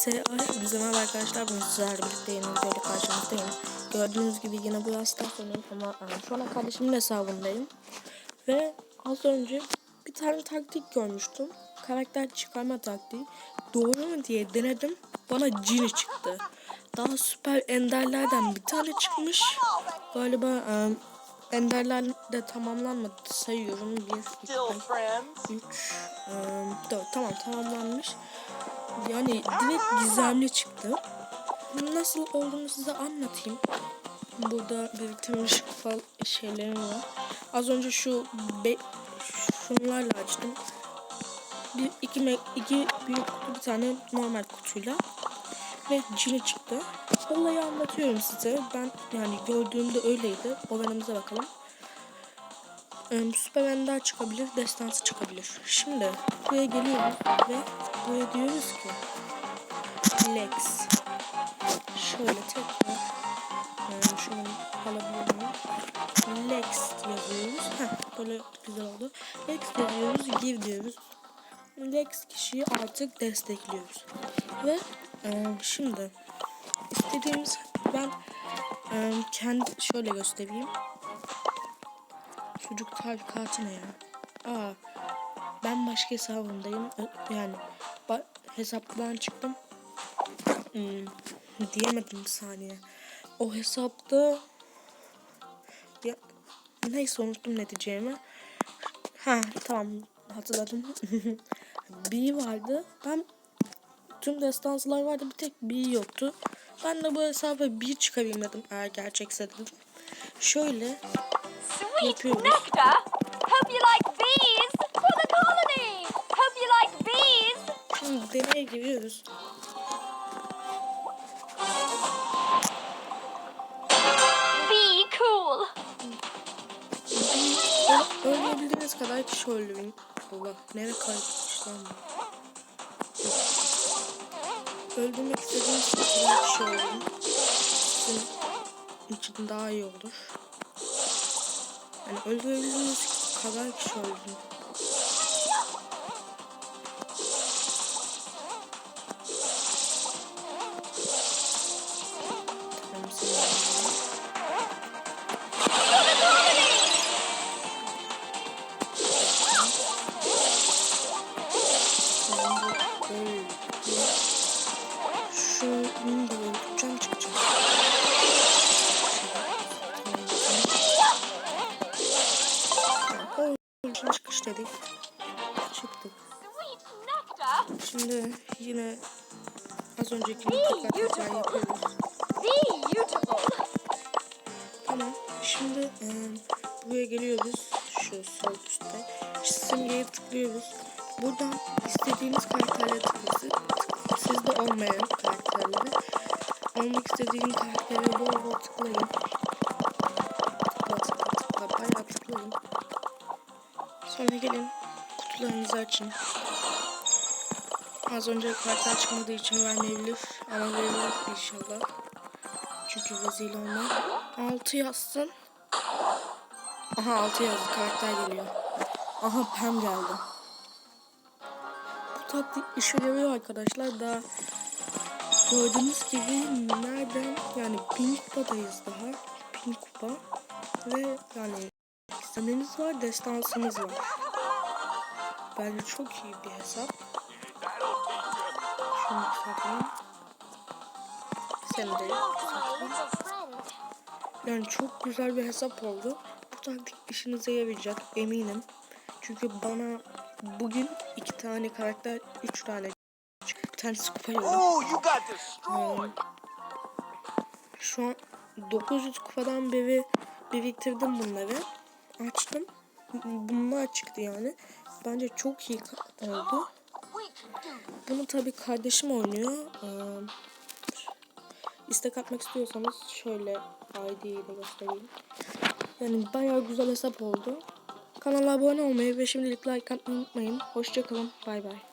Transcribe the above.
Bize merhaba arkadaşlar. Bugün sizlerle birlikte yeni videoyla karşınızdayım. Gördüğünüz gibi yine bu yastıktan sonrayım ama e, şu an kardeşimin hesabındayım. Ve az önce bir tane taktik görmüştüm. Karakter çıkarma taktiği. Doğru mu diye denedim. Bana cini çıktı. Daha süper enderlerden bir tane çıkmış. Galiba e, enderler de tamamlanmadı. Sayıyorum. 1, 2, Still friends? 3, 4 tamam tamamlanmış. Yani direkt gizemli çıktı. Nasıl olduğunu size anlatayım. Burada biriktirmiş şeylerim var. Az önce şu be, şunlarla açtım. Bir iki, iki büyük kutu bir tane normal kutuyla ve cini çıktı. Olayı anlatıyorum size. Ben yani gördüğümde öyleydi. Olanımıza bakalım. Ee, Süper Ender çıkabilir, destansı çıkabilir. Şimdi buraya geliyoruz ve buraya diyoruz ki Lex. Şöyle tekrar yani şunu alabilir miyim? Lex yazıyoruz. Heh, böyle güzel oldu. Lex yazıyoruz, give diyoruz. Lex kişiyi artık destekliyoruz. Ve e, şimdi istediğimiz ben e, kendi şöyle göstereyim. Çocuk tarikatı ne ya? Aa, ben başka hesabımdayım. Yani hesaptan çıktım. Hmm, diyemedim bir saniye. O hesapta ya, neyse unuttum ne diyeceğimi. Ha tamam hatırladım. B vardı. Ben tüm destansılar vardı bir tek B yoktu. Ben de bu hesaba bir çıkarayım dedim eğer gerçekse dedim. Şöyle Yapıyoruz. nectar! Hope you like Giriyoruz. Be cool! Ö- Ölebildiğiniz kadar kişi öldürün. Allah nereye kaybetmiş lan bu? Öldürmek istediğiniz kadar kişi öldürün. Sizin için daha iyi olur. Yani öldürebildiğiniz kadar kişi öldürün. Şimdi yine az önceki tekrar yapıyoruz. Tamam. Şimdi e, buraya geliyoruz. Şu sol üstte. Simgeye tıklıyoruz. Buradan istediğiniz karakterlere tıklıyorsunuz. Sizde olmayan karakterlere. Olmak istediğin karaktere bol bol tıklayın. Tıkla tıkla tıkla. Bayağı tıklayın. Sonra gelin. Kutularınızı açın. Az önce karakter çıkmadığı için vermeyebilir. Ama verebilir inşallah. Çünkü rezil olma. 6 yazsın. Aha 6 yazdı. Karakter geliyor. Aha Pam geldi. Bu taktik işe yarıyor arkadaşlar. Daha gördüğünüz gibi nereden yani bin kupadayız daha. Bin kupa. Ve yani istemeniz var, destansınız var. Bence çok iyi bir hesap. Saklayayım. Sen de. Yani çok güzel bir hesap oldu. Bu taktik işinize yarayacak eminim. Çünkü bana bugün iki tane karakter, üç tane bir tanesi kupa yolladı. Destroyed! Şu an 900 kupadan beri biriktirdim bunları. Açtım. Bunlar çıktı yani. Bence çok iyi oldu. Bunu tabii kardeşim oynuyor. Ee, istek atmak istiyorsanız şöyle ID'yi de göstereyim. Yani bayağı güzel hesap oldu. Kanala abone olmayı ve şimdilik like atmayı unutmayın. Hoşçakalın. Bay bay.